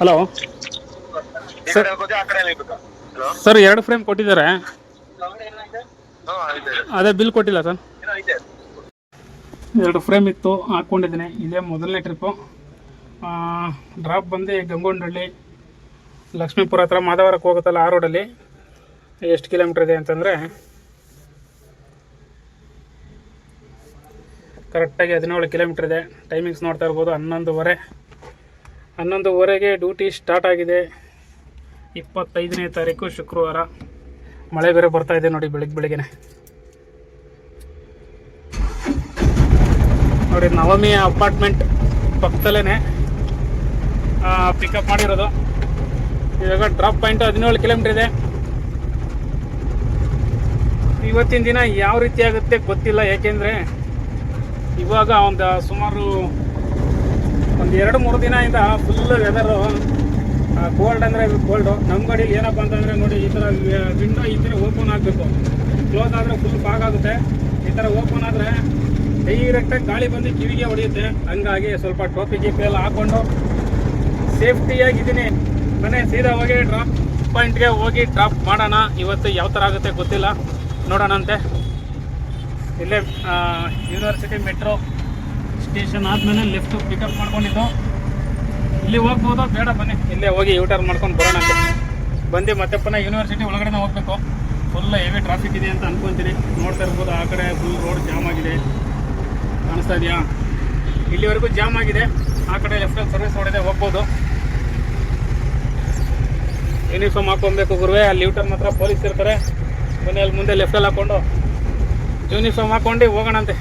Hello sir sir ಎರಡು frame ಕೊಟ್ಟಿದ್ದಾರೆ. ಅದೇ ಬಿಲ್ ಕೊಟ್ಟಿಲ್ಲ ಸರ್ ಎರಡು ಫ್ರೇಮ್ ಇತ್ತು ಹಾಕ್ಕೊಂಡಿದ್ದೀನಿ ಇದೇ ಮೊದಲನೇ ಟ್ರಿಪ್ಪು ಡ್ರಾಪ್ ಬಂದು ಗಂಗೊಂಡಳ್ಳಿ ಲಕ್ಷ್ಮೀಪುರ ಹತ್ರ ಮಾದವಾರಕ್ಕೆ ಹೋಗುತ್ತಲ್ಲ ಆ ರೋಡಲ್ಲಿ ಎಷ್ಟು ಕಿಲೋಮೀಟ್ರ್ ಇದೆ ಅಂತಂದರೆ ಕರೆಕ್ಟಾಗಿ ಹದಿನೇಳು ಕಿಲೋಮೀಟ್ರ್ ಇದೆ. ಟೈಮಿಂಗ್ಸ್ ನೋಡ್ತಾ ಇರ್ಬೋದು ಹನ್ನೊಂದುವರೆ. ಹನ್ನೊಂದುವರೆಗೆ ಡ್ಯೂಟಿ ಸ್ಟಾರ್ಟ್ ಆಗಿದೆ. ಇಪ್ಪತ್ತೈದನೇ ತಾರೀಕು ಶುಕ್ರವಾರ. ಮಳೆ ಬೇರೆ ಬರ್ತಾ ಇದೆ ನೋಡಿ ಬೆಳಗ್ಗೆ ಬೆಳಗ್ಗೆನೆ. ನೋಡಿ ನವಮಿ ಅಪಾರ್ಟ್ಮೆಂಟ್ ಪಕ್ಕದಲ್ಲೇ ಪಿಕಪ್ ಮಾಡಿರೋದು. ಇವಾಗ ಡ್ರಾಪ್ ಪಾಯಿಂಟ್ ಹದಿನೇಳು ಕಿಲೋಮೀಟರ್ ಇದೆ. ಇವತ್ತಿನ ದಿನ ಯಾವ ರೀತಿ ಆಗುತ್ತೆ ಗೊತ್ತಿಲ್ಲ, ಯಾಕೆಂದ್ರೆ ಇವಾಗ ಒಂದು ಸುಮಾರು ಒಂದು ಎರಡು ಮೂರು ದಿನದಿಂದ ಫುಲ್ ವೆದರು ಕೋಲ್ಡ್ ಅಂದರೆ ಕೋಲ್ಡು ನಮ್ಮ ಗಾಡೀಲಿ ಏನಪ್ಪ ಅಂತಂದರೆ ನೋಡಿ, ಈ ಥರ ವಿಂಡೋ ಈ ಥರ ಓಪನ್ ಆಗಬೇಕು. ಕ್ಲೋಸ್ ಆದರೆ ಫುಲ್ ಫಾಗ್ ಆಗುತ್ತೆ. ಈ ಥರ ಓಪನ್ ಆದರೆ ಡೈರೆಕ್ಟಾಗಿ ಗಾಳಿ ಬಂದು ಕಿವಿಗೆ ಹೊಡೆಯುತ್ತೆ. ಹಂಗಾಗಿ ಸ್ವಲ್ಪ ಟೋಪಿ ಗೀಪಿ ಎಲ್ಲ ಹಾಕ್ಕೊಂಡು ಸೇಫ್ಟಿಯಾಗಿದ್ದೀನಿ ಮನೆ ಸೀದಾ ಹೋಗಿ ಡ್ರಾಪ್ ಪಾಯಿಂಟ್ಗೆ ಹೋಗಿ ಡ್ರಾಪ್ ಮಾಡೋಣ. ಇವತ್ತು ಯಾವ ಥರ ಆಗುತ್ತೆ ಗೊತ್ತಿಲ್ಲ. ನೋಡೋಣಂತೆ. ಇಲ್ಲೇ ಯೂನಿವರ್ಸಿಟಿ ಮೆಟ್ರೋ ಸ್ಟೇಷನ್ ಆದಮೇಲೆ ಲೆಫ್ಟ್ ಪಿಕಪ್ ಮಾಡ್ಕೊಂಡಿದ್ದು. ಇಲ್ಲಿ ಹೋಗ್ಬೋದು? ಬೇಡ, ಬನ್ನಿ. ಇಲ್ಲೇ ಹೋಗಿ ಯೂ ಟರ್ನ್ ಮಾಡ್ಕೊಂಡು ಬರೋಣ ಬಂದು ಮತ್ತೆ ಪುನಃ ಯೂನಿವರ್ಸಿಟಿ ಒಳಗಡೆನೇ ಹೋಗ್ಬೇಕು. ಫುಲ್ ಹೆವಿ ಟ್ರಾಫಿಕ್ ಇದೆ ಅಂತ ಅನ್ಕೊಂತೀನಿ. ನೋಡ್ತಾ ಇರ್ಬೋದು, ಆ ಕಡೆ ಫುಲ್ ರೋಡ್ ಜಾಮ್ ಆಗಿದೆ. ಕಾಣಿಸ್ತಾ ಇದೆಯಾ? ಇಲ್ಲಿವರೆಗೂ ಜಾಮ್ ಆಗಿದೆ. ಆ ಕಡೆ ಲೆಫ್ಟಲ್ಲಿ ಸರ್ವಿಸ್ ಹೊಡೆದೆ, ಹೋಗ್ಬೋದು. ಯೂನಿಫಾರ್ಮ್ ಹಾಕೊಬೇಕು ಗುರುವೆ. ಅಲ್ಲಿ ಯೂಟರ್ನ್ ಮಾತ್ರ ಪೊಲೀಸ್ ಇರ್ತಾರೆ. ಬನ್ನಿ ಅಲ್ಲಿ ಮುಂದೆ ಲೆಫ್ಟಲ್ಲಿ ಹಾಕೊಂಡು ಯೂನಿಫಾರ್ಮ್ ಹಾಕ್ಕೊಂಡು ಹೋಗೋಣಂತೆ.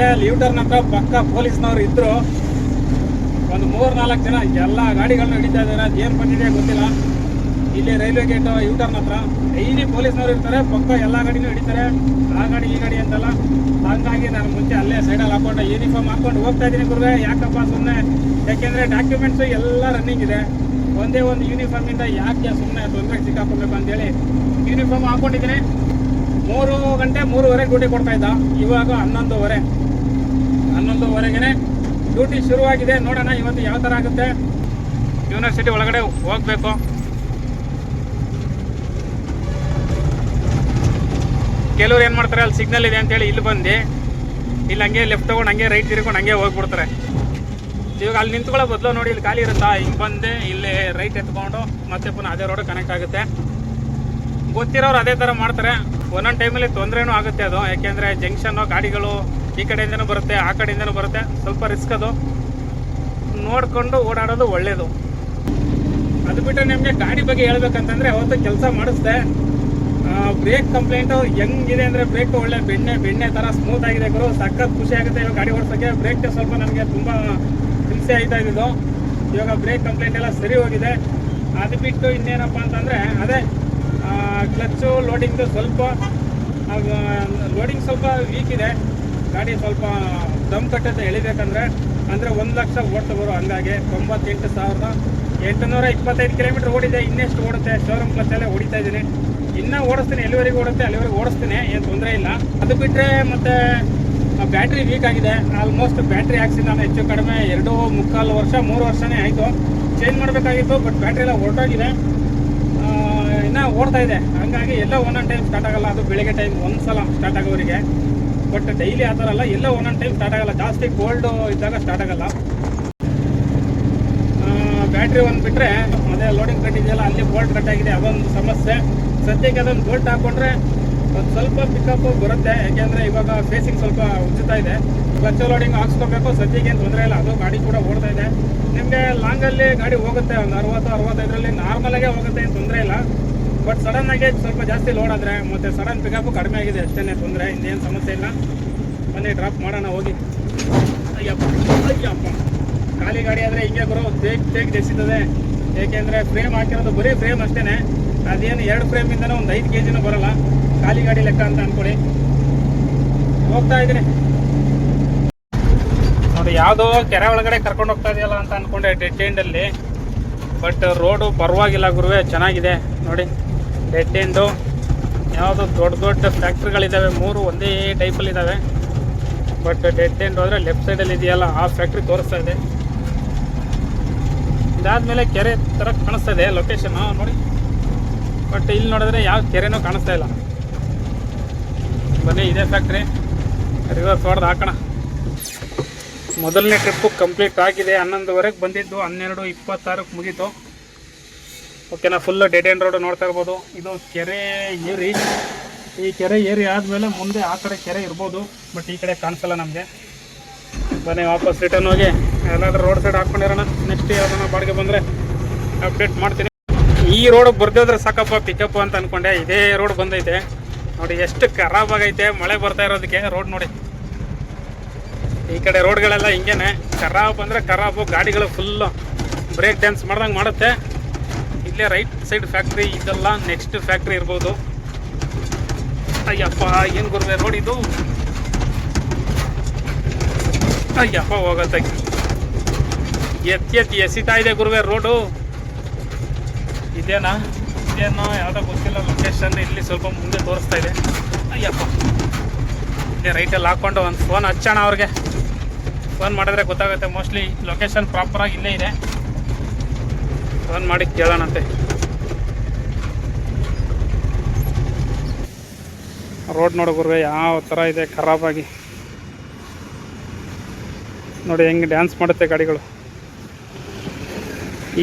ಅಂದ್ಕೊಂಡಂಗೆ ಲೀವ್ ಟರ್ನ್ ಹತ್ರ ಪಕ್ಕ ಪೊಲೀಸ್ನವರು ಇದ್ರು. ಒಂದು ಮೂರು ನಾಲ್ಕು ಜನ ಎಲ್ಲ ಗಾಡಿಗಳನ್ನ ಹಿಡಿತಾ ಇದ್ದಾರೆ ಏನು ಬಂದಿದೆ ಗೊತ್ತಿಲ್ಲ. ಇಲ್ಲಿ ರೈಲ್ವೆ ಗೇಟ್ ಯೂಟರ್ನ್ ಹತ್ರ. ಡೈಲಿ ಪೊಲೀಸ್ನವ್ರು ಇರ್ತಾರೆ, ಪಕ್ಕ ಎಲ್ಲ ಗಾಡಿನೂ ಹಿಡಿತಾರೆ. ಆ ಗಾಡಿ, ಈ ಗಾಡಿ ಅಂತಲ್ಲ. ಹಂಗಾಗಿ ನಾನು ಮುಂಚೆ ಅಲ್ಲೇ ಸೈಡಲ್ಲಿ ಹಾಕೊಂಡು ಯೂನಿಫಾರ್ಮ್ ಹಾಕೊಂಡು ಹೋಗ್ತಾ ಇದ್ದೀನಿ ಗುರುವೆ. ಯಾಕಪ್ಪ ಸುಮ್ಮನೆ ಯಾಕೆಂದರೆ ಡಾಕ್ಯುಮೆಂಟ್ಸು ಎಲ್ಲ ರನ್ನಿಂಗ್ ಇದೆ. ಒಂದೇ ಒಂದು ಯೂನಿಫಾರ್ಮಿಂದ ಯಾಕೆ ಸುಮ್ಮನೆ ತೊಂದರೆ ಅಂತ ಅಂತೇಳಿ ಯೂನಿಫಾರ್ಮ್ ಹಾಕೊಂಡಿದ್ದೀನಿ. ಮೂರು ಗಂಟೆ ಮೂರುವರೆ ಡ್ಯೂಟಿ ಕೊಡ್ತಾ ಇದ್ದ. ಇವಾಗ ಹನ್ನೊಂದುವರೆ. ಹನ್ನೊಂದುವರೆಗೆ ಡ್ಯೂಟಿ ಶುರುವಾಗಿದೆ. ನೋಡೋಣ ಇವತ್ತು ಯಾವ ಥರ ಆಗುತ್ತೆ. ಯೂನಿವರ್ಸಿಟಿ ಒಳಗಡೆ ಹೋಗಬೇಕು. ಕೆಲವ್ರು ಏನು ಮಾಡ್ತಾರೆ, ಅಲ್ಲಿ ಸಿಗ್ನಲ್ ಇದೆ ಅಂತೇಳಿ ಇಲ್ಲಿ ಬಂದು, ಇಲ್ಲಿ ಹಂಗೆ ಲೆಫ್ಟ್ ತೊಗೊಂಡು ಹಂಗೆ ರೈಟ್ ತಿರ್ಕೊಂಡು ಹಂಗೆ ಹೋಗ್ಬಿಡ್ತಾರೆ. ಇವಾಗ ಅಲ್ಲಿ ನಿಂತ್ಕೊಳ್ಳೋ ಬದಲು ನೋಡಿ, ಇಲ್ಲಿ ಖಾಲಿ ಇರುತ್ತಾ? ಹಿಂಗೆ ಬಂದೆ, ಇಲ್ಲಿ ರೈಟ್ ಎತ್ಕೊಂಡು ಮತ್ತೆ ಪುನಃ ಅದೇ ರೋಡ್ ಕನೆಕ್ಟ್ ಆಗುತ್ತೆ. ಗೊತ್ತಿರೋರು ಅದೇ ಥರ ಮಾಡ್ತಾರೆ. ಒಂದೊಂದು ಟೈಮಲ್ಲಿ ತೊಂದರೆನೂ ಆಗುತ್ತೆ ಅದು. ಯಾಕೆಂದರೆ ಜಂಕ್ಷನ್ನು ಗಾಡಿಗಳು ಈ ಕಡೆಯಿಂದನೂ ಬರುತ್ತೆ, ಆ ಕಡೆಯಿಂದನೂ ಬರುತ್ತೆ. ಸ್ವಲ್ಪ ರಿಸ್ಕ್ ಅದು. ನೋಡಿಕೊಂಡು ಓಡಾಡೋದು ಒಳ್ಳೆಯದು ಅದು ಬಿಟ್ಟರೆ ನಿಮಗೆ ಗಾಡಿ ಬಗ್ಗೆ ಹೇಳ್ಬೇಕಂತಂದರೆ ಅವತ್ತು ಕೆಲಸ ಮಾಡಿಸ್ದೆ. ಬ್ರೇಕ್ ಕಂಪ್ಲೇಂಟು ಹೆಂಗಿದೆ ಅಂದರೆ ಬ್ರೇಕ್ ಒಳ್ಳೆ ಬೆಣ್ಣೆ ಬೆಣ್ಣೆ ಥರ ಸ್ಮೂತ್ ಆಗಿದೆ ಗುರು. ಸಖತ್ ಖುಷಿ ಆಗುತ್ತೆ ಇವಾಗ ಗಾಡಿ ಓಡಿಸೋಕ್ಕೆ ಬ್ರೇಕ್ ಸ್ವಲ್ಪ ನನಗೆ ತುಂಬ ಹಿಂಸೆ ಆಯ್ತಾ ಇದ್ದಿದ್ದು. ಇವಾಗ ಬ್ರೇಕ್ ಕಂಪ್ಲೇಂಟ್ ಎಲ್ಲ ಸರಿ ಹೋಗಿದೆ. ಅದು ಬಿಟ್ಟು ಇನ್ನೇನಪ್ಪ ಅಂತಂದರೆ, ಅದೇ ಕ್ಲಚ್ಚು ಲೋಡಿಂಗ್ದು ಸ್ವಲ್ಪ ಲೋಡಿಂಗ್ ಸ್ವಲ್ಪ ವೀಕ್ ಇದೆ. ಗಾಡಿ ಸ್ವಲ್ಪ ದಮ್ ಕಟ್ಟದ ಎಳಿಬೇಕಂದ್ರೆ ಅಂದರೆ ಒಂದು ಲಕ್ಷ ಓಡ್ತಾ ಬರೋ ಹಂಗಾಗಿ ತೊಂಬತ್ತೆಂಟು ಸಾವಿರದ ಎಂಟುನೂರ ಇಪ್ಪತ್ತೈದು ಕಿಲೋಮೀಟ್ರ್ ಓಡಿದೆ, ಇನ್ನೆಷ್ಟು ಓಡುತ್ತೆ? ಶೋರೂಮ್ ಕ್ಲಚ್ಚಲ್ಲೇ ಹೊಡಿತಾ ಇದ್ದೀನಿ. ಇನ್ನೂ ಓಡಿಸ್ತೀನಿ, ಎಲ್ಲಿವರೆಗೆ ಓಡುತ್ತೆ? ಅಲ್ಲಿವರೆಗೆ ಓಡಿಸ್ತೀನಿ, ಏನು ತೊಂದರೆ ಇಲ್ಲ. ಅದು ಬಿಟ್ಟರೆ ಮತ್ತೆ ಬ್ಯಾಟ್ರಿ ವೀಕ್ ಆಗಿದೆ. ಆಲ್ಮೋಸ್ಟ್ ಬ್ಯಾಟ್ರಿ ಹಾಕ್ಸಿ ನಾನು ಹೆಚ್ಚು ಕಡಿಮೆ, ಎರಡು ಮುಕ್ಕಾಲು ವರ್ಷ, ಮೂರು ವರ್ಷನೇ ಆಯಿತು. ಚೇಂಜ್ ಮಾಡಬೇಕಾಗಿತ್ತು ಬಟ್ ಬ್ಯಾಟ್ರಿ ಎಲ್ಲ ಹೊರಟೋಗಿದೆ ಇನ್ನೂ ಓಡ್ತಾ ಇದೆ. ಹಂಗಾಗಿ ಎಲ್ಲ ಒಂದೊಂದು ಟೈಮ್ ಸ್ಟಾರ್ಟ್ ಆಗಲ್ಲ. ಅದು ಬೆಳಗ್ಗೆ ಟೈಮ್ ಒಂದು ಸಲ ಸ್ಟಾರ್ಟ್ ಆಗೋರಿಗೆ ಬಟ್ ಡೈಲಿ ಆ ಥರ ಅಲ್ಲ, ಎಲ್ಲ ಒಂದೊಂದು ಟೈಮ್ ಸ್ಟಾರ್ಟ್ ಆಗಲ್ಲ. ಜಾಸ್ತಿ ಕೋಲ್ಡ್ ಇದ್ದಾಗ ಸ್ಟಾರ್ಟ್ ಆಗಲ್ಲ. ಬ್ಯಾಟ್ರಿ ಒಂದು ಬಿಟ್ಟರೆ ಅದೇ ಲೋಡಿಂಗ್ ಕಟ್ಟಿದೆಯಲ್ಲ ಅಲ್ಲಿ ಬೋಲ್ಟ್ ಕಟ್ಟಾಗಿದೆ ಅದೊಂದು ಸಮಸ್ಯೆ. ಸದ್ಯಕ್ಕೆ ಅದೊಂದು ಬೋಲ್ಟ್ ಹಾಕ್ಕೊಂಡ್ರೆ ಒಂದು ಸ್ವಲ್ಪ ಪಿಕಪ್ ಬರುತ್ತೆ. ಯಾಕೆಂದರೆ ಇವಾಗ ಫೇಸಿಂಗ್ ಸ್ವಲ್ಪ ಉಚ್ಚುತ್ತಾ ಇದೆ. ಕ್ಲಚ್ ಲೋಡಿಂಗ್ ಹಾಕ್ಸ್ಕೋಬೇಕು, ಸದ್ಯಕ್ಕೆ ಏನು ತೊಂದರೆ ಇಲ್ಲ. ಅದು ಗಾಡಿ ಕೂಡ ಓಡ್ತಾ ಇದೆ. ನಿಮಗೆ ಲಾಂಗಲ್ಲಿ ಗಾಡಿ ಹೋಗುತ್ತೆ, ಒಂದು ಅರವತ್ತು, ಅರವತ್ತೈದರಲ್ಲಿ ನಾರ್ಮಲಾಗೆ ಹೋಗುತ್ತೆ, ಏನು ತೊಂದರೆ ಇಲ್ಲ. ಬಟ್ ಸಡನ್ ಆಗಿ ಸ್ವಲ್ಪ ಜಾಸ್ತಿ ಲೋಡ್ ಆದರೆ ಮತ್ತೆ ಸಡನ್ ಪಿಕಪ್ ಕಡಿಮೆ ಆಗಿದೆ ಅಷ್ಟೇ ತೊಂದರೆ, ಇನ್ನೇನು ಸಮಸ್ಯೆ ಇಲ್ಲ. ಬನ್ನಿ ಡ್ರಾಪ್ ಮಾಡೋಣ, ಹೋಗಿ. ಅಯ್ಯಪ್ಪ ಅಯ್ಯಪ್ಪ. ಖಾಲಿ ಗಾಡಿ ಆದರೆ ಹಿಂಗೆ ಬರೋ ತೇಗ್ ತೇಗ್ ದೆಸಿತದೆ ಏಕೆಂದರೆ ಫ್ರೇಮ್ ಹಾಕಿರೋದು ಬರೀ ಫ್ರೇಮ್ ಅಷ್ಟೇ ಅದೇನು ಎರಡು ಫ್ರೇಮಿಂದನೂ ಒಂದು ಐದು ಕೆ ಜಿನೂ ಬರೋಲ್ಲ. ಖಾಲಿ ಗಾಡಿ ಲೆಕ್ಕ ಅಂತ ಅಂದ್ಕೊಳ್ಳಿ ಹೋಗ್ತಾ ಇದ್ದೀನಿ. ನೋಡಿ, ಯಾವುದೋ ಕೆರೆ ಒಳಗಡೆ ಕರ್ಕೊಂಡು ಹೋಗ್ತಾ ಇದೆಯಲ್ಲ ಅಂತ ಅಂದ್ಕೊಂಡೆ ಡೆಡ್ ಎಂಡಲ್ಲಿ ಬಟ್ ರೋಡು ಪರವಾಗಿಲ್ಲ ಗುರುವೆ, ಚೆನ್ನಾಗಿದೆ. ನೋಡಿ. ಡೆಡ್ ಎಂಡು ಯಾವುದೋ ದೊಡ್ಡ ದೊಡ್ಡ ಫ್ಯಾಕ್ಟ್ರಿಗಳಿದ್ದಾವೆ ಮೂರು ಒಂದೇ ಟೈಪಲ್ಲಿ ಇದ್ದಾವೆ ಬಟ್ ಡೆಡ್ ಎಂಡ್ ಹೋದರೆ ಲೆಫ್ಟ್ ಸೈಡಲ್ಲಿ ಇದೆಯಲ್ಲ ಆ ಫ್ಯಾಕ್ಟ್ರಿ ತೋರಿಸ್ತಾ ಇದೆ. ಇದಾದಮೇಲೆ ಕೆರೆ ಥರ ಕಾಣಿಸ್ತಾ ಇದೆ ಲೊಕೇಶನ್ ನೋಡಿ. ಬಟ್ ಇಲ್ಲಿ ನೋಡಿದ್ರೆ ಯಾವ ಕೆರೆನೂ ಕಾಣಿಸ್ತಾ ಇಲ್ಲ. ಬನ್ನಿ, ಇದೇ ಫ್ಯಾಕ್ಟ್ರಿ ರಿವರ್ಸ್ ಹೊಡೆದು ಹಾಕೋಣ. ಮೊದಲನೇ ಟ್ರಿಪ್ಪು ಕಂಪ್ಲೀಟ್ ಆಗಿದೆ. ಹನ್ನೊಂದುವರೆಗೆ ಬಂದಿದ್ದು, ಹನ್ನೆರಡು ಇಪ್ಪತ್ತಾರಕ್ಕೆ ಮುಗೀತು. ಓಕೆನಾ ಫುಲ್ ಡೆಡ್ ರೋಡ್ ನೋಡ್ತಾ ಇರ್ಬೋದು. ಇದು ಕೆರೆ ಏರಿ. ಈ ಕೆರೆ ಏರಿ ಆದಮೇಲೆ ಮುಂದೆ ಆ ಕಡೆ ಕೆರೆ ಇರ್ಬೋದು ಬಟ್ ಈ ಕಡೆ ಕಾಣಿಸಲ್ಲ ನಮಗೆ. ಬನ್ನಿ ವಾಪಸ್ ರಿಟರ್ನ್ ಹೋಗಿ. ಎಲ್ಲಾದರೂ ರೋಡ್ ಸೈಡ್ ಹಾಕ್ಕೊಂಡಿರೋಣ. ನೆಕ್ಸ್ಟ್ ಯಾವ್ದಾನ ಬಾಡಿಗೆ ಬಂದರೆ ಅಪ್ಡೇಟ್ ಮಾಡ್ತೀನಿ. ಈ ರೋಡ್ ಬರ್ದಿದ್ರೆ ಸಾಕಪ್ಪ ಪಿಕಪ್ ಅಂತ ಅನ್ಕೊಂಡೆ. ಇದೇ ರೋಡ್ ಬಂದೈತೆ. ನೋಡಿ, ಎಷ್ಟು ಖರಾಬ್ ಆಗೈತೆ. ಮಳೆ ಬರ್ತಾ ಇರೋದಕ್ಕೆ ರೋಡ್ ನೋಡಿ. ಈ ಕಡೆ ರೋಡ್ಗಳೆಲ್ಲ ಹಿಂಗೇನೆ. ಖರಾಬ್ ಅಂದರೆ ಖರಾಬು. ಗಾಡಿಗಳು ಫುಲ್ಲು ಬ್ರೇಕ್ ಡ್ಯಾನ್ಸ್ ಮಾಡ್ದಂಗೆ ಮಾಡುತ್ತೆ. ಇಲ್ಲೇ ರೈಟ್ ಸೈಡ್ ಫ್ಯಾಕ್ಟ್ರಿ ಇದೆಲ್ಲ ನೆಕ್ಸ್ಟ್ ಫ್ಯಾಕ್ಟ್ರಿ ಇರ್ಬೋದು. ಅಯ್ಯಪ್ಪ, ಏನು ಗುರುವೆ ರೋಡ್ ಇದು. ಅಯ್ಯಪ್ಪ, ಹೋಗತ್ತೆ. ಎತ್ತಿ ಎತ್ತಿ ಎಸಿತಾ ಇದೆ ಗುರುವೆ ರೋಡು ಇದೇನಾ? ಇದೇನೋ ಯಾವುದೋ ಗೊತ್ತಿಲ್ಲ ಲೊಕೇಶನ್ ಇಲ್ಲಿ ಸ್ವಲ್ಪ ಮುಂದೆ ತೋರಿಸ್ತಾ ಇದೆ. ಅಯ್ಯಪ್ಪ. ಇಲ್ಲೇ ರೈಟಲ್ಲಿ ಹಾಕ್ಕೊಂಡು ಒಂದು ಫೋನ್ ಹಚ್ಚೋಣ ಅವ್ರಿಗೆ. ಫೋನ್ ಮಾಡಿದ್ರೆ ಗೊತ್ತಾಗುತ್ತೆ ಮೋಸ್ಟ್ಲಿ ಲೊಕೇಶನ್ ಪ್ರಾಪರಾಗಿ ಇಲ್ಲೇ ಇದೆ. ಫೋನ್ ಮಾಡಿ ಕೇಳೋಣಂತೆ. ರೋಡ್ ನೋಡೋಗುರ್ವೆ ಯಾವ ಥರ ಇದೆ ಖರಾಬಾಗಿ ನೋಡಿ, ಹೆಂಗೆ ಡ್ಯಾನ್ಸ್ ಮಾಡುತ್ತೆ ಗಾಡಿಗಳು.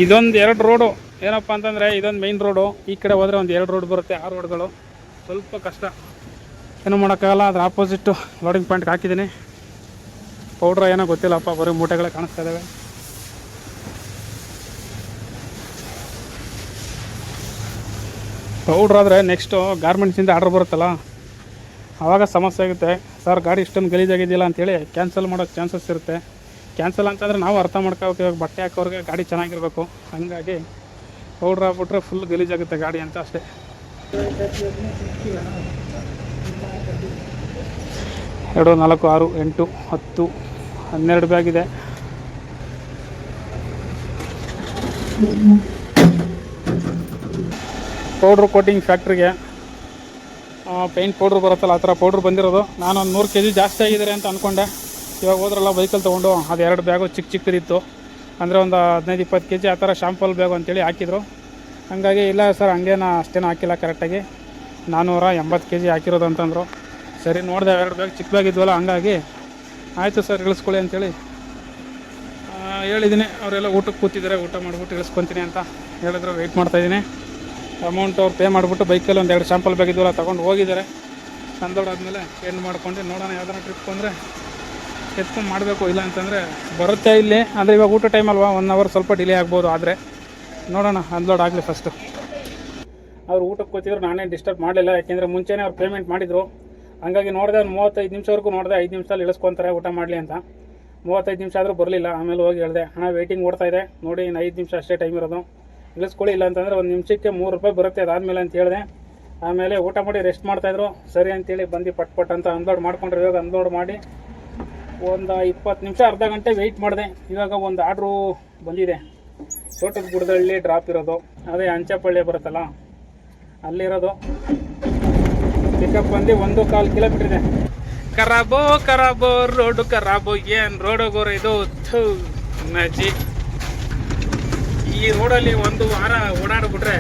ಇದೊಂದು ಎರಡು ರೋಡು ಏನಪ್ಪ ಅಂತಂದರೆ, ಇದೊಂದು ಮೈನ್ ರೋಡು ಈ ಕಡೆ ಹೋದರೆ ಒಂದು ಎರಡು ರೋಡ್ ಬರುತ್ತೆ ಆ ರೋಡ್ಗಳು ಸ್ವಲ್ಪ ಕಷ್ಟ. ಏನೂ ಮಾಡೋಕ್ಕಾಗಲ್ಲ, ಅದ್ರ ಆಪೋಸಿಟ್ಟು ಲೋಡಿಂಗ್ ಪಾಯಿಂಟ್ಗೆ ಹಾಕಿದ್ದೀನಿ. ಪೌಡ್ರ್ ಏನೋ ಗೊತ್ತಿಲ್ಲಪ್ಪ, ಬರೀ ಮೂಟೆಗಳೇ ಕಾಣಿಸ್ತಾ ಇದ್ದಾವೆ ಪೌಡ್ರ್ ಆದರೆ ನೆಕ್ಸ್ಟು ಗಾರ್ಮೆಂಟ್ಸಿಂದ ಆರ್ಡ್ರ್ ಬರುತ್ತಲ್ಲ ಆವಾಗ ಸಮಸ್ಯೆ ಆಗುತ್ತೆ. ಸರ್, ಗಾಡಿ ಇಷ್ಟೊಂದು ಗಲೀಜಾಗಿದೆಯಲ್ಲ ಅಂತೇಳಿ ಕ್ಯಾನ್ಸಲ್ ಮಾಡೋಕ್ಕೆ ಚಾನ್ಸಸ್ ಇರುತ್ತೆ. ಕ್ಯಾನ್ಸಲ್ ಅಂತಂದರೆ ನಾವು ಅರ್ಥ ಮಾಡ್ಕೋಬೇಕು ಇವಾಗ ಬಟ್ಟೆ ಹಾಕೋರಿಗೆ ಗಾಡಿ ಚೆನ್ನಾಗಿರ್ಬೇಕು. ಹಾಗಾಗಿ ಪೌಡ್ರ್ ಹಾಕ್ಬಿಟ್ರೆ ಫುಲ್ ಗಲೀಜಾಗುತ್ತೆ ಗಾಡಿ ಅಂತ ಅಷ್ಟೇ. ಎರಡು, ನಾಲ್ಕು, ಆರು, ಎಂಟು, ಹತ್ತು, ಹನ್ನೆರಡು ಬ್ಯಾಗ್ ಇದೆ. ಪೌಡ್ರ್ ಕೋಟಿಂಗ್ ಫ್ಯಾಕ್ಟ್ರಿಗೆ ಪೇಂಟ್ ಪೌಡ್ರ್ ಬರುತ್ತಲ್ಲ, ಆ ಥರ ಪೌಡ್ರ್ ಬಂದಿರೋದು. ನಾನು ಒಂದು ನೂರು ಕೆ ಜಿ ಜಾಸ್ತಿ ಆಗಿದ್ದಾರೆ ಅಂತ ಅಂದ್ಕೊಂಡೆ ಇವಾಗ ಹೋದ್ರಲ್ಲ ಬೈಕಲ್ಲಿ ತೊಗೊಂಡು, ಅದು ಎರಡು ಬ್ಯಾಗು ಚಿಕ್ಕ ಚಿಕ್ಕದಿತ್ತು. ಅಂದರೆ ಒಂದು ಹದಿನೈದು, ಇಪ್ಪತ್ತು ಕೆ ಜಿ ಆ ಥರ ಶಾಂಪಲ್ ಬ್ಯಾಗು ಅಂತೇಳಿ ಹಾಕಿದ್ರು. ಹಾಗಾಗಿ ಇಲ್ಲ ಸರ್, ಹಂಗೇನು ಅಷ್ಟೇನು ಹಾಕಿಲ್ಲ ಕರೆಕ್ಟಾಗಿ. ನಾನ್ನೂರ ಎಂಬತ್ತು ಕೆ ಜಿ ಹಾಕಿರೋದು ಅಂತಂದರು. ಸರಿ, ನೋಡಿದೆ ಎರಡು ಬ್ಯಾಗ್ ಚಿಕ್ಕ ಬ್ಯಾಗ್ ಇದ್ವಲ್ಲ, ಹಂಗಾಗಿ. ಆಯಿತು ಸರ್, ಇಳಿಸ್ಕೊಳ್ಳಿ ಅಂತೇಳಿ. ಹೇಳಿದ್ದೀನಿ, ಅವರೆಲ್ಲ ಊಟಕ್ಕೆ ಕೂತಿದ್ದಾರೆ, ಊಟ ಮಾಡಿಬಿಟ್ಟು ಇಳಿಸ್ಕೊತೀನಿ ಅಂತ ಹೇಳಿದ್ರು ವೆಯ್ಟ್ ಮಾಡ್ತಾಯಿದ್ದೀನಿ ಅಮೌಂಟ್ ಅವ್ರು ಪೇ ಮಾಡಿಬಿಟ್ಟು ಬೈಕಲ್ಲಿ ಒಂದು ಎರಡು ಶಾಂಪಲ್ ಬ್ಯಾಗ್ ಇದ್ವಲ್ಲ ತೊಗೊಂಡು ಹೋಗಿದ್ದಾರೆ. ತಂದೋಡಾದ್ಮೇಲೆ ಎಂಡ್ ಮಾಡ್ಕೊಂಡು, ನೋಡೋಣ ಯಾವ್ದಾರ ಟ್ರಿಪ್ ಅಂದರೆ ಎತ್ಕೊಂಡು ಮಾಡಬೇಕು. ಇಲ್ಲ ಅಂತಂದರೆ ಬರುತ್ತೆ ಇಲ್ಲಿ ಅಂದರೆ ಇವಾಗ ಊಟ ಟೈಮ್ ಅಲ್ವಾ? ಒನ್ ಅವರ್ ಸ್ವಲ್ಪ ಡಿಲೇ ಆಗ್ಬೋದು ಆದರೆ. ನೋಡೋಣ ಅನ್ಲೋಡ್ ಆಗಲಿ ಫಸ್ಟು ಅವ್ರು ಊಟಕ್ಕೆ ಕೂತಿದ್ರು, ನಾನೇ ಡಿಸ್ಟರ್ಬ್ ಮಾಡಲಿಲ್ಲ. ಯಾಕೆಂದರೆ ಮುಂಚೆನೇ ಅವ್ರು ಪೇಮೆಂಟ್ ಮಾಡಿದರು. ಹಂಗಾಗಿ ನೋಡಿದೆ ಒಂದು ಮೂವತ್ತೈದು ನಿಮಿಷವರೆಗೂ ನೋಡಿದೆ, ಐದು ನಿಮಿಷದಲ್ಲಿ ಇಳಿಸ್ಕೊತಾರೆ ಊಟ ಮಾಡಲಿ ಅಂತ. ಮೂವತ್ತೈದು ನಿಮಿಷ ಆದರೂ ಬರಲಿಲ್ಲ, ಆಮೇಲೆ ಹೋಗಿ ಹೇಳಿದೆ ಹಣ ವೆಯ್ಟಿಂಗ್ ಓಡ್ತಾ ಇದೆ. ನೋಡಿ, ಇನ್ನು ಐದು ನಿಮಿಷ ಅಷ್ಟೇ ಟೈಮ್ ಇರೋದು. ಇಳಿಸ್ಕೊಳ್ಳಿ ಇಲ್ಲ ಅಂತಂದ್ರೆ ಒಂದು ನಿಮಿಷಕ್ಕೆ ಮೂರು ರೂಪಾಯಿ ಬರುತ್ತೆ, ಅದಾದಮೇಲೆ ಅಂತ ಹೇಳಿದೆ. ಆಮೇಲೆ ಊಟ ಮಾಡಿ ರೆಸ್ಟ್ ಮಾಡ್ತಾಯಿದ್ರು ಸರಿ ಅಂತೇಳಿ ಬಂದು ಪಟ್ ಪಟ್ ಅಂತ ಅನ್ಲೋಡ್ ಮಾಡ್ಕೊಂಡ್ರೆ. ಇವಾಗ ಅನ್ಲೋಡ್ ಮಾಡಿ ಒಂದು ಇಪ್ಪತ್ತು ನಿಮಿಷ ಅರ್ಧ ಗಂಟೆ ವೆಯ್ಟ್ ಮಾಡಿದೆ. ಇವಾಗ ಒಂದು ಆರ್ಡ್ರು ಬಂದಿದೆ. ತೋಟದ ಬುಡದಳ್ಳಿ ಡ್ರಾಪ್ ಇರೋದು. ಅದೇ ಅಂಚಪಳ್ಳಿ ಬರುತ್ತಲ್ಲ, ಅಲ್ಲಿರೋದು. ಪಿಕಪ್ ಬಂದು ಒಂದು ಕಾಲು ಕಿಲೋಮೀಟ್ರ್ ಇದೆ. ಖರಾಬೋ ಖರಾಬೋ ರೋಡು ಖರಾಬು ಏನು ರೋಡು ಗೋರ ಇದು? ನಜಿ ಈ ರೋಡಲ್ಲಿ ಒಂದು ವಾರ ಓಡಾಡ್ಬಿಟ್ರೆ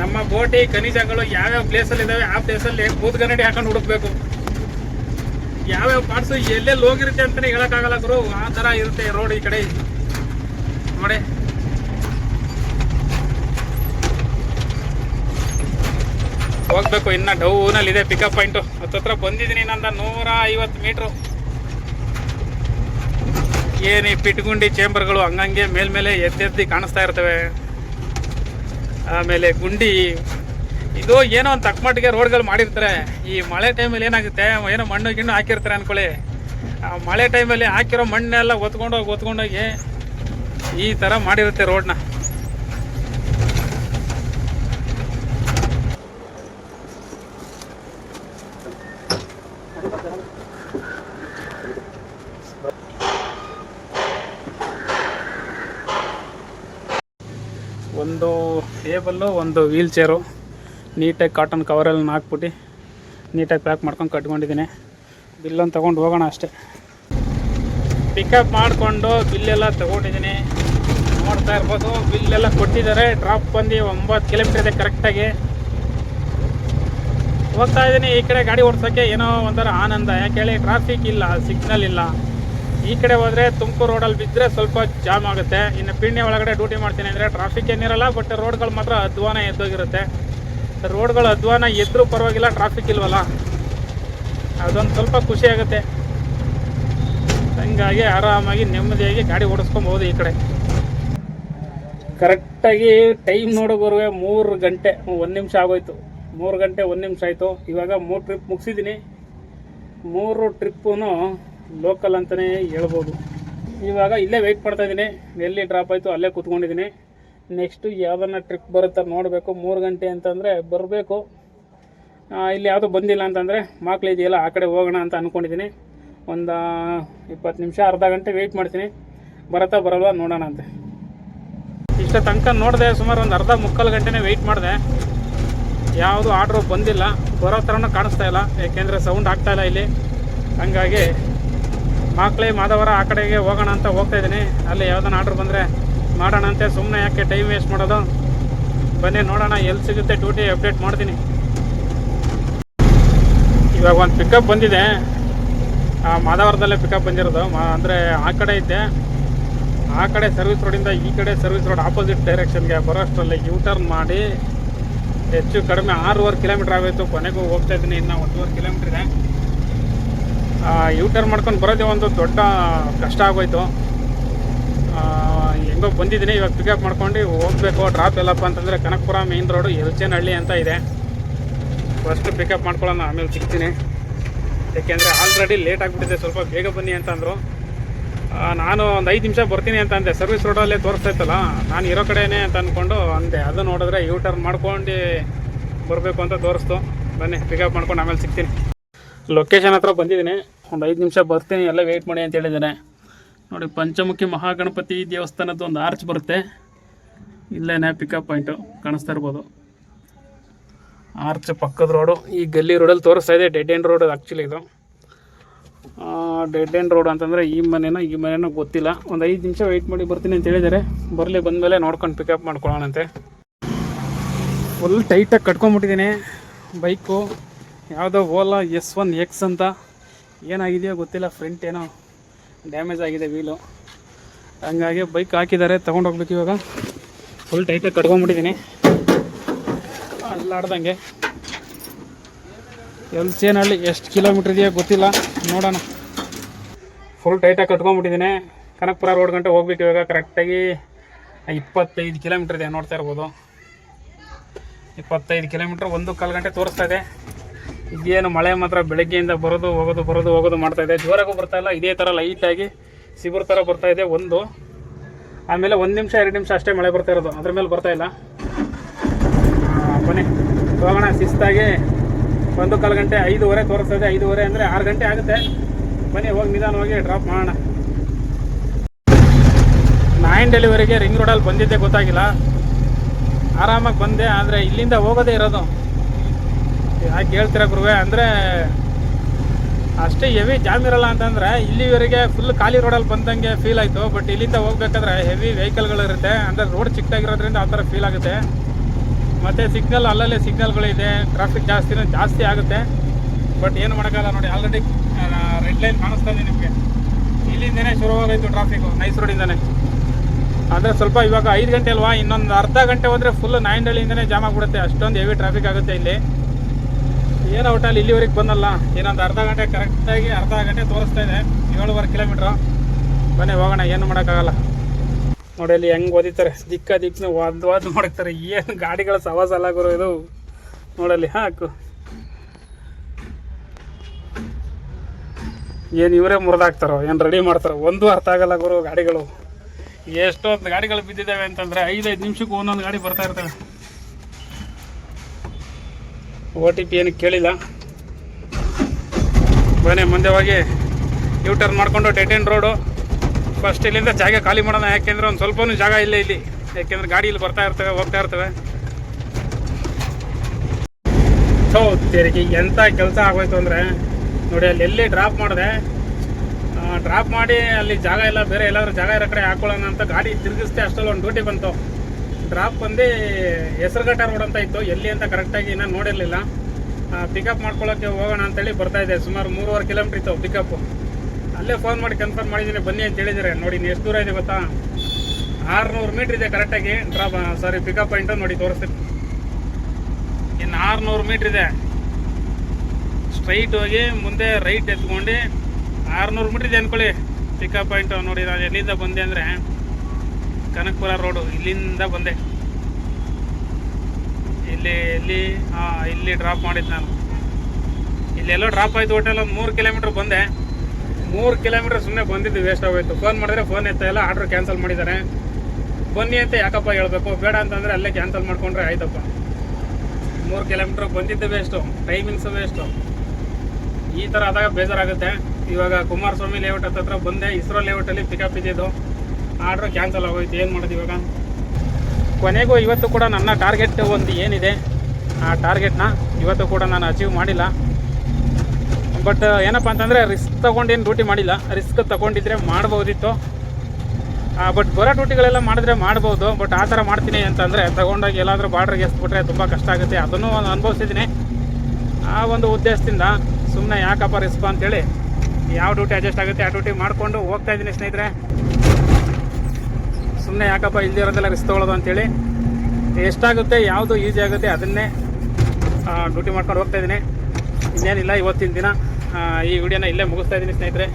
ನಮ್ಮ ಬೋಟಿ, ಖನಿಜಗಳು ಯಾವ್ಯಾವ ಪ್ಲೇಸಲ್ಲಿ ಇದ್ದಾವೆ ಆ ಪ್ಲೇಸಲ್ಲಿ ಕೂತ್ಗನ್ನಡಿ ಹಾಕೊಂಡು ಹುಡುಕ್ಬೇಕು. ಯಾವ್ಯಾವ ಪಾರ್ಟ್ಸು ಎಲ್ಲೆಲ್ಲಿ ಹೋಗಿರುತ್ತೆ ಅಂತಲೇ ಹೇಳೋಕ್ಕಾಗಲ್ಲ ಗುರು. ಆ ಥರ ಇರುತ್ತೆ ರೋಡ್ ಈ ಕಡೆ. ನೋಡಿ. ಹೋಗ್ಬೇಕು, ಇನ್ನು ಡೌನಲ್ಲಿ ಇದೆ ಪಿಕಪ್ ಪಾಯಿಂಟು ಹತ್ತತ್ರ ಬಂದಿದ್ದೀನಿ ನಂದ ನೂರ ಐವತ್ತು ಮೀಟ್ರು ಏನು ಈ ಪಿಟ್ಗುಂಡಿ ಚೇಂಬರ್ಗಳು ಹಂಗಂಗೆ ಮೇಲ್ಮೇಲೆ ಎದ್ದೆದ್ದಿ ಕಾಣಿಸ್ತಾ ಇರ್ತವೆ. ಆಮೇಲೆ ಗುಂಡಿ. ಇದು ಏನೋ ಒಂದು ತಕ್ಕಮಟ್ಟಿಗೆ ರೋಡ್ಗಳು ಮಾಡಿರ್ತಾರೆ. ಈ ಮಳೆ ಟೈಮಲ್ಲಿ ಏನಾಗುತ್ತೆ, ಏನೋ ಮಣ್ಣು ಗಿಣ್ಣು ಹಾಕಿರ್ತಾರೆ ಅನ್ಕೊಳ್ಳಿ. ಆ ಮಳೆ ಟೈಮಲ್ಲಿ ಹಾಕಿರೋ ಮಣ್ಣೆಲ್ಲ ಒತ್ಕೊಂಡೋಗಿ ಒತ್ಕೊಂಡೋಗಿ ಈ ಥರ ಮಾಡಿರುತ್ತೆ ರೋಡ್ನ ಒಂದು ಟೇಬಲ್ಲು ಒಂದು ವೀಲ್ ಚೇರು ನೀಟಾಗಿ ಕಾಟನ್ ಕವರಲ್ಲಿ ಹಾಕ್ಬಿಟ್ಟು ನೀಟಾಗಿ ಪ್ಯಾಕ್ ಮಾಡ್ಕೊಂಡು ಕಟ್ಕೊಂಡಿದ್ದೀನಿ. ಬಿಲ್ಲನ್ನು ತೊಗೊಂಡು ಹೋಗೋಣ ಅಷ್ಟೇ. ಪಿಕಪ್ ಮಾಡಿಕೊಂಡು ಬಿಲ್ಲೆಲ್ಲ ತೊಗೊಂಡಿದ್ದೀನಿ. ನೋಡ್ತಾ ಇರ್ಬೋದು ಬಿಲ್ಲೆಲ್ಲ ಕೊಟ್ಟಿದ್ದಾರೆ. ಡ್ರಾಪ್ ಬಂದು ಒಂಬತ್ತು ಕಿಲೋಮೀಟರ್ ಇದೆ ಕರೆಕ್ಟಾಗಿ ಹೋಗ್ತಾ ಇದ್ದೀನಿ, ಈ ಕಡೆ ಗಾಡಿ ಓಡಿಸೋಕ್ಕೆ ಏನೋ ಒಂಥರ ಆನಂದ. ಯಾಕೆ ಹೇಳಿ ಟ್ರಾಫಿಕ್ ಇಲ್ಲ ಸಿಗ್ನಲ್ ಇಲ್ಲ. ಈ ಕಡೆ ಹೋದ್ರೆ ತುಮಕೂರು ರೋಡಲ್ಲಿ ಬಿದ್ದರೆ ಸ್ವಲ್ಪ ಜಾಮ್ ಆಗುತ್ತೆ. ಇನ್ನು ಪಿಣ್ಯ ಒಳಗಡೆ ಡ್ಯೂಟಿ ಮಾಡ್ತೀನಿ ಅಂದರೆ ಟ್ರಾಫಿಕ್ ಏನಿರಲ್ಲ ಬಟ್ ರೋಡ್ಗಳು ಮಾತ್ರ ಅಧ್ವಾನ ಎದ್ದೋಗಿರುತ್ತೆ. ರೋಡ್ಗಳು ಅಧ್ವಾನ ಎದ್ದರೂ ಪರವಾಗಿಲ್ಲ ಟ್ರಾಫಿಕ್ ಇಲ್ವಲ್ಲ? ಅದೊಂದು ಸ್ವಲ್ಪ ಖುಷಿ ಆಗುತ್ತೆ. ಹಂಗಾಗಿ ಆರಾಮಾಗಿ ನೆಮ್ಮದಿಯಾಗಿ ಗಾಡಿ ಓಡಿಸ್ಕೊಬೋದು ಈ ಕಡೆ. ಕರೆಕ್ಟಾಗಿ ಟೈಮ್ ನೋಡೋವರೆಗೆ ಮೂರು ಗಂಟೆ, ಒಂದು ನಿಮಿಷ ಆಗೋಯ್ತು. ಮೂರು ಗಂಟೆ ಒಂದು ನಿಮಿಷ ಆಯಿತು. ಇವಾಗ ಮೂರು ಟ್ರಿಪ್ ಮುಗಿಸಿದ್ದೀನಿ. ಮೂರು ಟ್ರಿಪ್ಪೂ ಲೋಕಲ್ ಅಂತಲೇ ಹೇಳ್ಬೋದು. ಇವಾಗ ಇಲ್ಲೇ ವೆಯ್ಟ್ ಮಾಡ್ತಾ ಇದ್ದೀನಿ. ಎಲ್ಲಿ ಡ್ರಾಪ್ ಆಯಿತು ಅಲ್ಲೇ ಕೂತ್ಕೊಂಡಿದ್ದೀನಿ. ನೆಕ್ಸ್ಟು ಯಾವ್ದನ್ನ ಟ್ರಿಪ್ ಬರುತ್ತೆ ನೋಡಬೇಕು. ಮೂರು ಗಂಟೆ ಅಂತಂದರೆ ಬರಬೇಕು. ಇಲ್ಲಿ ಯಾವುದೂ ಬಂದಿಲ್ಲ ಅಂತಂದರೆ ಮಕ್ಳು ಇದೆಯಲ್ಲ ಆ ಕಡೆ ಹೋಗೋಣ ಅಂತ ಅಂದ್ಕೊಂಡಿದ್ದೀನಿ ಒಂದು ಇಪ್ಪತ್ತು ನಿಮಿಷ, ಅರ್ಧ ಗಂಟೆ ವೆಯ್ಟ್ ಮಾಡ್ತೀನಿ. ಬರತ್ತಾ ಬರಲ್ವಾ ನೋಡೋಣ ಅಂತೆ. ಇಷ್ಟ ತನಕ ನೋಡಿದೆ, ಸುಮಾರು ಒಂದು ಅರ್ಧ ಮುಕ್ಕಾಲು ಗಂಟೆನೇ ವೆಯ್ಟ್ ಮಾಡಿದೆ. ಯಾವುದು ಆರ್ಡ್ರು ಬಂದಿಲ್ಲ. ಬರೋ ಥರನೂ ಕಾಣಿಸ್ತಾ ಇಲ್ಲ. ಯಾಕೆಂದರೆ ಸೌಂಡ್ ಆಗ್ತಾಯಿಲ್ಲ ಇಲ್ಲಿ. ಹಂಗಾಗಿ ಮಾಕ್ಳೆ ಮಾದವರ ಆ ಕಡೆಗೆ ಹೋಗೋಣ ಅಂತ ಹೋಗ್ತಾ ಇದ್ದೀನಿ. ಅಲ್ಲಿ ಯಾವ್ದಾನ ಆರ್ಡ್ರ್ ಬಂದರೆ ಮಾಡೋಣ ಅಂತೆ. ಸುಮ್ಮನೆ ಯಾಕೆ ಟೈಮ್ ವೇಸ್ಟ್ ಮಾಡೋದು? ಬನ್ನಿ ನೋಡೋಣ ಎಲ್ಲಿ ಸಿಗುತ್ತೆ ಡ್ಯೂಟಿ ಅಪ್ಡೇಟ್ ಮಾಡ್ತೀನಿ. ಇವಾಗ ಒಂದು ಪಿಕಪ್ ಬಂದಿದೆ. ಆ ಮಾದವರದಲ್ಲೇ ಪಿಕಪ್ ಬಂದಿರೋದು. ಮಾ, ಅಂದರೆ ಆ ಕಡೆ ಇದ್ದೆ. ಆ ಕಡೆ ಸರ್ವಿಸ್ ರೋಡಿಂದ ಈ ಕಡೆ ಸರ್ವಿಸ್ ರೋಡ್ ಆಪೋಸಿಟ್ ಡೈರೆಕ್ಷನ್ಗೆ ಬರೋಷ್ಟರಲ್ಲಿ ಯೂ ಟರ್ನ್ ಮಾಡಿ ಹೆಚ್ಚು ಕಡಿಮೆ ಆರೂವರೆ ಕಿಲೋಮೀಟ್ರ್ ಆಗೋಯ್ತು. ಕೊನೆಗೂ ಹೋಗ್ತಾ ಇದ್ದೀನಿ. ಇನ್ನೂ ಒಂದೂವರೆ ಕಿಲೋಮೀಟ್ರ್ ಇದೆ. ಯೂ ಟರ್ನ್ ಮಾಡ್ಕೊಂಡು ಬರೋದೇ ಒಂದು ದೊಡ್ಡ ಕಷ್ಟ ಆಗೋಯ್ತು. ಹೆಂಗೋ ಬಂದಿದ್ದೀನಿ, ಇವಾಗ ಪಿಕಪ್ ಮಾಡ್ಕೊಂಡು ಹೋಗಬೇಕು ಡ್ರಾಪ್ ಎಲ್ಲಪ್ಪ ಅಂತಂದರೆ ಕನಕಪುರ ಮೇನ್ ರೋಡು ಎಲ್ಚೇನಹಳ್ಳಿ ಅಂತ ಇದೆ. ಫಸ್ಟ್ ಪಿಕಪ್ ಮಾಡ್ಕೊಳ್ಳೋಣ, ಆಮೇಲೆ ಸಿಗ್ತೀನಿ. ಯಾಕೆಂದರೆ ಆಲ್ರೆಡಿ ಲೇಟ್ ಆಗಿಬಿಟ್ಟಿದೆ, ಸ್ವಲ್ಪ ಬೇಗ ಬನ್ನಿ ಅಂತಂದರು ನಾನು ಒಂದು ಐದು ನಿಮಿಷ ಬರ್ತೀನಿ ಅಂತ ಅಂದೆ. ಸರ್ವಿಸ್ ರೋಡಲ್ಲೇ ತೋರಿಸ್ತೈತಲ್ಲ ನಾನು ಇರೋ ಕಡೆನೇ ಅಂತ ಅಂದ್ಕೊಂಡು ಅಂದೆ. ಅದು ನೋಡಿದ್ರೆ ಯೂ ಟರ್ನ್ ಮಾಡ್ಕೊಂಡು ಬರಬೇಕು ಅಂತ ತೋರಿಸ್ತು. ಬನ್ನಿ ಪಿಕಪ್ ಮಾಡ್ಕೊಂಡು ಆಮೇಲೆ ಸಿಗ್ತೀನಿ. ಲೊಕೇಶನ್ ಹತ್ರ ಬಂದಿದ್ದೀನಿ. ಒಂದು ಐದು ನಿಮಿಷ ಬರ್ತೀನಿ, ಎಲ್ಲ ವೆಯ್ಟ್ ಮಾಡಿ ಅಂತ ಹೇಳಿದ್ದಾರೆ ನೋಡಿ, ಪಂಚಮುಖಿ ಮಹಾಗಣಪತಿ ದೇವಸ್ಥಾನದ ಒಂದು ಆರ್ಚ್ ಬರುತ್ತೆ. ಇಲ್ಲೇನೆ ಪಿಕಪ್ ಪಾಯಿಂಟು ಕಾಣಿಸ್ತಾ ಇರ್ಬೋದು. ಆರ್ಚ್ ಪಕ್ಕದ ರೋಡು ಈ ಗಲ್ಲಿ ರೋಡಲ್ಲಿ ತೋರಿಸ್ತಾ ಇದೆ ಡೆಡ್ ಎಂಡ್ ರೋಡ್ ಆ್ಯಕ್ಚುಲಿ ಇದು. ಡೆಡ್ ಎಂಡ್ ರೋಡ್ ಅಂತಂದರೆ ಈ ಮನೆನೋ ಈ ಮನೆನೋ ಗೊತ್ತಿಲ್ಲ. ಒಂದು ಐದು ನಿಮಿಷ ವೆಯ್ಟ್ ಮಾಡಿ ಬರ್ತೀನಿ ಅಂತ ಹೇಳಿದ್ದಾರೆ ಬರಲಿ, ಬಂದಮೇಲೆ ನೋಡ್ಕೊಂಡು ಪಿಕಪ್ ಮಾಡ್ಕೊಳ್ಳೋಣಂತೆ. ಫುಲ್ ಟೈಟಾಗಿ ಕಟ್ಕೊಂಬಿಟ್ಟಿದ್ದೀನಿ ಬೈಕು ಯಾವುದೋ ಓಲಾ ಎಸ್ ಒನ್ ಎಕ್ಸ್ ಅಂತ. ಏನಾಗಿದೆಯೋ ಗೊತ್ತಿಲ್ಲ ಫ್ರಂಟ್ ಏನೋ ಡ್ಯಾಮೇಜ್ ಆಗಿದೆ ವೀಲು ಹಂಗಾಗಿ ಬೈಕ್ ಹಾಕಿದ್ದಾರೆ, ತೊಗೊಂಡು ಹೋಗ್ಬೇಕು ಇವಾಗ. ಫುಲ್ ಟೈಟಾಗಿ ಕಟ್ಕೊಂಬಿಟ್ಟಿದ್ದೀನಿ ಅಲ್ಲಾಡ್ದಂಗೆ. ಎಲ್ಚೇನಹಳ್ಳಿ ಎಷ್ಟು ಕಿಲೋಮೀಟ್ರ್ ಇದೆಯೋ ಗೊತ್ತಿಲ್ಲ, ನೋಡೋಣ. ಫುಲ್ ಟೈಟಾಗಿ ಕಟ್ಕೊಂಬಿಟ್ಟಿದ್ದೀನಿ ಕನಕಪುರ ರೋಡ್ ಗಂಟೆ ಹೋಗ್ಬೇಕು ಇವಾಗ ಕರೆಕ್ಟಾಗಿ ಇಪ್ಪತ್ತೈದು ಕಿಲೋಮೀಟ್ರ್ ಇದೆ, ನೋಡ್ತಾ ಇರ್ಬೋದು. ಇಪ್ಪತ್ತೈದು ಕಿಲೋಮೀಟ್ರ್ ಒಂದು ಕಾಲು ಗಂಟೆ ತೋರಿಸ್ತಾ ಇದೆ. ಇದೇನು ಮಳೆ ಮಾತ್ರ ಬೆಳಗ್ಗೆಯಿಂದ ಬರೋದು, ಹೋಗೋದು ಬರೋದು, ಹೋಗೋದು ಮಾಡ್ತಾ ಇದೆ. ಜೋರಾಗೂ ಬರ್ತಾ ಇಲ್ಲ, ಇದೇ ಥರ ಲೈಟಾಗಿ ಸಿಗುರ್ ಥರ ಬರ್ತಾ ಇದೆ ಒಂದು. ಆಮೇಲೆ ಒಂದು ನಿಮಿಷ, ಎರಡು ನಿಮಿಷ ಅಷ್ಟೇ ಮಳೆ ಬರ್ತಾ ಇರೋದು. ಅದ್ರ ಮೇಲೆ ಬರ್ತಾ ಇಲ್ಲ. ಕೊನೆ ಹೋಗೋಣ. ಶಿಸ್ತಾಗಿ ಒಂದು ಕಾಲು ಗಂಟೆ ಐದೂವರೆ ತೋರಿಸ್ತಾ ಇದೆ. ಐದೂವರೆ ಅಂದರೆ ಆರು ಗಂಟೆ ಆಗುತ್ತೆ. ಬನ್ನಿ, ಹೋಗಿ ನಿಧಾನವಾಗಿ ಡ್ರಾಪ್ ಮಾಡೋಣ. ನೈನ್ ಡೆಲಿವರಿಗೆ ರಿಂಗ್ ರೋಡಲ್ಲಿ ಬಂದಿದ್ದೆ ಗೊತ್ತಾಗಿಲ್ಲ. ಆರಾಮಾಗಿ ಬಂದೆ, ಆದರೆ ಇಲ್ಲಿಂದ ಹೋಗೋದೇ ಇರೋದು. ಯಾಕೆ ಹೇಳ್ತೀರಾ ಗುರುವೆ? ಅಂದರೆ ಅಷ್ಟೇ ಹೆವಿ ಜಾಮ್ ಇರಲ್ಲ ಅಂತಂದರೆ ಇಲ್ಲಿವರೆಗೆ ಫುಲ್ ಖಾಲಿ ರೋಡಲ್ಲಿ ಬಂದಂಗೆ ಫೀಲ್ ಆಯಿತು. ಬಟ್ ಇಲ್ಲಿಂದ ಹೋಗ್ಬೇಕಾದ್ರೆ ಹೆವಿ ವೆಹಿಕಲ್ಗಳಿರುತ್ತೆ ಅಂದರೆ ರೋಡ್ ಚಿಕ್ಕದಾಗಿರೋದ್ರಿಂದ ಆ ಥರ ಫೀಲ್ ಆಗುತ್ತೆ. ಮತ್ತು ಸಿಗ್ನಲ್ ಅಲ್ಲಲ್ಲೇ ಸಿಗ್ನಲ್ಗಳಿದೆ ಟ್ರಾಫಿಕ್ ಜಾಸ್ತಿನೂ ಜಾಸ್ತಿ ಆಗುತ್ತೆ. ಬಟ್ ಏನು ಮಾಡೋಕ್ಕಲ್ಲ ನೋಡಿ. ಆಲ್ರೆಡಿ ರೆಡ್ ಲೈನ್ ಕಾಣಿಸ್ತಾ ಇದೆ ನಿಮಗೆ. ಇಲ್ಲಿಂದನೇ ಶುರುವಾಗೋಯ್ತು ಟ್ರಾಫಿಕ್ಕು ನೈಸ್ ರೋಡಿಂದನೇ ಅಂದರೆ ಸ್ವಲ್ಪ ಇವಾಗ ಐದು ಗಂಟೆ ಅಲ್ವಾ? ಇನ್ನೊಂದು ಅರ್ಧ ಗಂಟೆ ಹೋದರೆ ಫುಲ್ ನೈನ್ ಡಲ್ಲಿಂದನೇ ಜಾಮ್ ಆಗಿಬಿಡುತ್ತೆ. ಅಷ್ಟೊಂದು ಹೆವಿ ಟ್ರಾಫಿಕ್ ಆಗುತ್ತೆ ಇಲ್ಲಿ. ಏನೋ ಒಟ್ಟಲ್ಲಿ ಇಲ್ಲಿವರೆಗೆ ಬಂದಲ್ಲ, ಇನ್ನೊಂದು ಅರ್ಧ ಗಂಟೆ ಕರೆಕ್ಟಾಗಿ ಅರ್ಧ ಗಂಟೆ ತೋರಿಸ್ತಾ ಇದೆ. ಏಳುವರೆ ಕಿಲೋಮೀಟ್ರು ಬನ್ನಿ, ಹೋಗೋಣ, ಏನು ಮಾಡೋಕ್ಕಾಗಲ್ಲ. ನೋಡಿ, ಅಲ್ಲಿ ಹೆಂಗೆ ಓದಿತಾರೆ. ದಿಕ್ಕ ದಿಕ್ಕನ ವಾದ್ ವಾದ್ ಮಾಡ್ತಾರೆ. ಏನು ಗಾಡಿಗಳ ಸವಾಸ ಅಲ್ಲ ಗುರು ಇದು. ನೋಡಲ್ಲಿ ಹಾಕು. ಏನು ಇವರೇ ಮುರಿದಾಕ್ತಾರೋ, ಏನು ರೆಡಿ ಮಾಡ್ತಾರೋ, ಒಂದು ಅರ್ಥ ಆಗಲ್ಲ ಗುರು ಗಾಡಿಗಳು. ಎಷ್ಟೊಂದು ಗಾಡಿಗಳು ಬಿದ್ದಿದ್ದಾವೆ ಅಂತಂದರೆ ಐದೈದು ನಿಮಿಷಕ್ಕೂ ಒಂದೊಂದು ಗಾಡಿ ಬರ್ತಾ ಇರ್ತವೆ. ಓ ಟಿ ಪಿ ಏನು ಕೇಳಿಲ್ಲ. ಬನ್ನಿ, ಮುಂದೆ ಹೋಗಿ ಯೂ ಟರ್ನ್ ಮಾಡಿಕೊಂಡು ಎಂಡ್ ರೋಡು ಫಸ್ಟ್ ಇಲ್ಲಿಂದ ಜಾಗ ಖಾಲಿ ಮಾಡೋಣ, ಯಾಕೆಂದ್ರೆ ಒಂದು ಸ್ವಲ್ಪನೂ ಜಾಗ ಇಲ್ಲ ಇಲ್ಲಿ. ಯಾಕೆಂದ್ರೆ ಗಾಡಿ ಇಲ್ಲಿ ಬರ್ತಾ ಇರ್ತವೆ, ಹೋಗ್ತಾ ಇರ್ತವೆ. ಥೋ ತೆರಿಗೆ ಎಂಥ ಕೆಲಸ ಆಗೋಯ್ತು ಅಂದರೆ, ನೋಡಿ, ಅಲ್ಲಿ ಎಲ್ಲಿ ಡ್ರಾಪ್ ಮಾಡಿದೆ ಡ್ರಾಪ್ ಮಾಡಿ ಅಲ್ಲಿ ಜಾಗ ಇಲ್ಲ, ಬೇರೆ ಎಲ್ಲಾದ್ರೂ ಜಾಗ ಇರೋ ಕಡೆ ಹಾಕೊಳ್ಳೋಣ ಅಂತ ಗಾಡಿ ತಿರುಗಿಸ್ತೇ ಅಷ್ಟರಲ್ಲಿ ಒಂದು ಡ್ಯೂಟಿ ಬಂತು. ಡ್ರಾಪ್ ಬಂದು ಹೆಸರುಘಟ್ಟ ರೋಡ್ ಅಂತ ಇತ್ತು. ಎಲ್ಲಿ ಅಂತ ಕರೆಕ್ಟಾಗಿ ಇನ್ನೂ ನೋಡಿರಲಿಲ್ಲ. ಪಿಕಪ್ ಮಾಡ್ಕೊಳ್ಳೋಕ್ಕೆ ಹೋಗೋಣ ಅಂತೇಳಿ ಬರ್ತಾ ಇದೆ ಸುಮಾರು ಮೂರುವರೆ ಕಿಲೋಮೀಟ್ರ್ ಇತ್ತು ಪಿಕಪ್ಪು ಅಲ್ಲೇ ಫೋನ್ ಮಾಡಿ ಕನ್ಫರ್ಮ್ ಮಾಡಿದ್ದೀನಿ. ಬನ್ನಿ ಅಂತ ಹೇಳಿದರೆ ನೋಡಿ ನೀನು ಎಷ್ಟು ದೂರ ಇದೆ ಗೊತ್ತಾ? ಆರುನೂರು ಮೀಟ್ರ್ ಇದೆ ಕರೆಕ್ಟಾಗಿ ಡ್ರಾಪ್ ಸಾರಿ ಪಿಕಪ್ ಪಾಯಿಂಟು ನೋಡಿ, ತೋರಿಸ್ತೀನಿ. ಇನ್ನು ಆರುನೂರು ಮೀಟ್ರ್ ಇದೆ. ಸ್ಟ್ರೈಟ್ ಹೋಗಿ ಮುಂದೆ ರೈಟ್ ಎತ್ಕೊಂಡು ಆರುನೂರು ಮೀಟ್ರ್ ಇದೆ ಅಂದ್ಕೊಳ್ಳಿ ಪಿಕಪ್ ಪಾಯಿಂಟು ನೋಡಿ, ನಾನು ಎಲ್ಲಿಂದ ಬಂದೆ ಅಂದರೆ. ಕನಕಪುರ ರೋಡು, ಇಲ್ಲಿಂದ ಬಂದೆ. ಇಲ್ಲಿ ಇಲ್ಲಿ ಹಾಂ ಇಲ್ಲಿ ಡ್ರಾಪ್ ಮಾಡಿದ್ದು ನಾನು. ಇಲ್ಲೆಲ್ಲೋ ಡ್ರಾಪ್ ಆಯ್ತು ಹೋಟೆಲ್ ಒಂದು ಮೂರು ಕಿಲೋಮೀಟ್ರ್ ಬಂದೆ. ಮೂರು ಕಿಲೋಮೀಟ್ರ್ ಸುಮ್ಮನೆ ಬಂದಿದ್ದು ವೇಸ್ಟ್ ಆಗೋಯ್ತು. ಫೋನ್ ಮಾಡಿದ್ರೆ ಫೋನ್ ಎತ್ತ, ಎಲ್ಲ ಆರ್ಡ್ರ್ ಕ್ಯಾನ್ಸಲ್ ಮಾಡಿದ್ದಾರೆ. ಬನ್ನಿ ಅಂತ ಯಾಕಪ್ಪ ಹೇಳ್ಬೇಕು? ಬೇಡ ಅಂತಂದರೆ ಅಲ್ಲೇ ಕ್ಯಾನ್ಸಲ್ ಮಾಡ್ಕೊಂಡ್ರೆ ಆಯ್ತಪ್ಪ. ಮೂರು ಕಿಲೋಮೀಟ್ರ್ ಬಂದಿದ್ದು ವೇಸ್ಟು ಟೈಮಿಂಗ್ಸು ವೇಸ್ಟು ಈ ಥರ ಆದಾಗ ಬೇಜಾರಾಗುತ್ತೆ. ಇವಾಗ ಕುಮಾರಸ್ವಾಮಿ ಲೇಔಟ್ ಹತ್ರ ಬಂದೆ, ಇಸ್ರೋ ಲೇಔಟಲ್ಲಿ ಪಿಕಪ್ ಇದ್ದಿದ್ದು. ಆರ್ಡ್ರ್ ಕ್ಯಾನ್ಸಲ್ ಆಗೋಯ್ತು, ಏನು ಮಾಡೋದು ಇವಾಗ? ಕೊನೆಗೂ ಇವತ್ತು ಕೂಡ ನನ್ನ ಟಾರ್ಗೆಟ್ ಒಂದು ಏನಿದೆ, ಆ ಟಾರ್ಗೆಟ್ನ ಇವತ್ತು ಕೂಡ ನಾನು ಅಚೀವ್ ಮಾಡಿಲ್ಲ. ಬಟ್ ಏನಪ್ಪ ಅಂತಂದರೆ ರಿಸ್ಕ್ ತೊಗೊಂಡೇನು ಡ್ಯೂಟಿ ಮಾಡಿಲ್ಲ. ರಿಸ್ಕ್ ತೊಗೊಂಡಿದ್ರೆ ಮಾಡ್ಬೋದಿತ್ತು. ಬಟ್ ಬರೋ ಡ್ಯೂಟಿಗಳೆಲ್ಲ ಮಾಡಿದ್ರೆ ಮಾಡ್ಬೋದು. ಬಟ್ ಆ ಥರ ಮಾಡ್ತೀನಿ ಅಂತಂದರೆ, ತೊಗೊಂಡಾಗ ಎಲ್ಲಾದರೂ ಬಾರ್ಡ್ರಿಗೆ ಎಸ್ಬಿಟ್ರೆ ತುಂಬ ಕಷ್ಟ ಆಗುತ್ತೆ. ಅದನ್ನು ಅನುಭವಿಸಿದ್ದೀನಿ. ಆ ಒಂದು ಉದ್ದೇಶದಿಂದ ಸುಮ್ಮನೆ ಯಾಕಪ್ಪ ರಿಸ್ಕ್ ಅಂತೇಳಿ, ಯಾವ ಡ್ಯೂಟಿ ಅಡ್ಜಸ್ಟ್ ಆಗುತ್ತೆ ಆ ಡ್ಯೂಟಿ ಮಾಡಿಕೊಂಡು ಹೋಗ್ತಾ ಇದ್ದೀನಿ ಸ್ನೇಹಿತರೆ. ಸುಮ್ಮನೆ ಯಾಕಪ್ಪ ಇಲ್ದಿರೋದೆಲ್ಲ ರಿಸ್ಕ್ ತೊಗೊಳ್ಳೋದು ಅಂತೇಳಿ. ಎಷ್ಟಾಗುತ್ತೆ, ಯಾವುದು ಈಸಿ ಆಗುತ್ತೆ ಅದನ್ನೇ ಡ್ಯೂಟಿ ಮಾಡ್ಕೊಂಡು ಹೋಗ್ತಾ ಇದ್ದೀನಿ. ಇನ್ನೇನಿಲ್ಲ, ಇವತ್ತಿನ ದಿನ ಈ ವಿಡಿಯೋನ ಇಲ್ಲೇ ಮುಗಿಸ್ತಾ ಇದ್ದೀನಿ ಸ್ನೇಹಿತರೆ.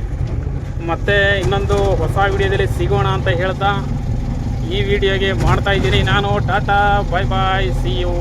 ಮತ್ತು ಇನ್ನೊಂದು ಹೊಸ ವಿಡಿಯೋದಲ್ಲಿ ಸಿಗೋಣ ಅಂತ ಹೇಳ್ತಾ ಈ ವಿಡಿಯೋಗೆ ಮಾಡ್ತಾ ಇದ್ದೀನಿ ನಾನು. Tata bye bye see you